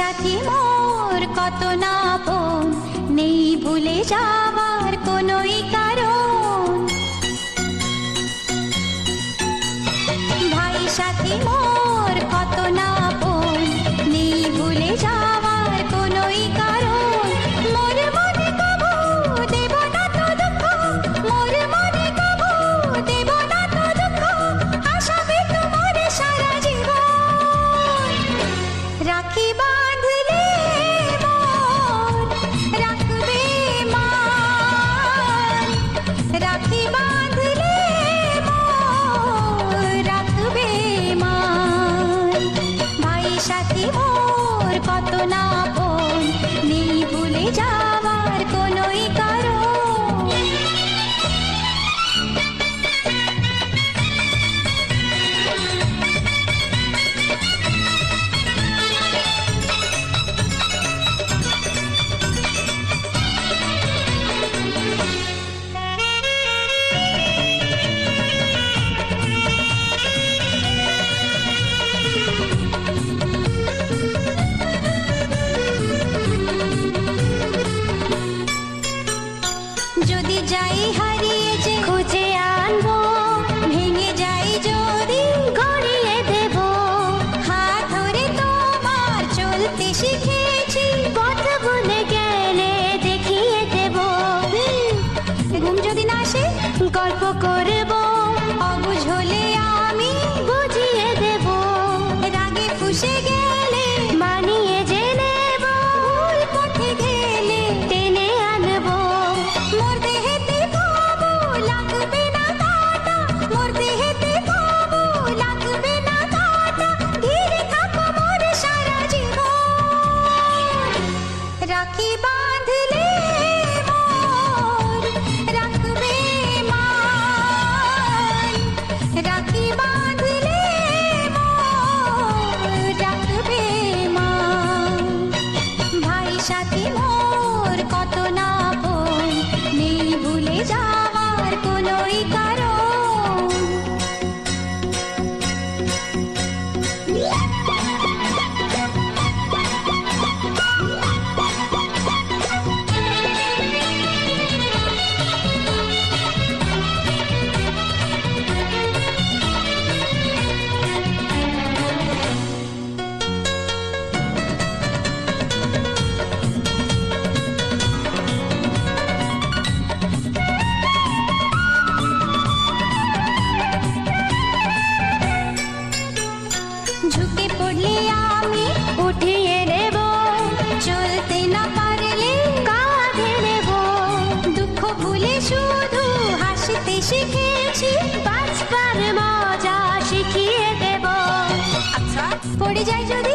সাথী মোর কত না নেই ভুলে যাওয়া গল্প করব। অবুঝ y শুধু হাসতে শিখেছি বাঁচবার মজা শিখিয়ে দেব। আচ্ছা। পড়ে যাই যদি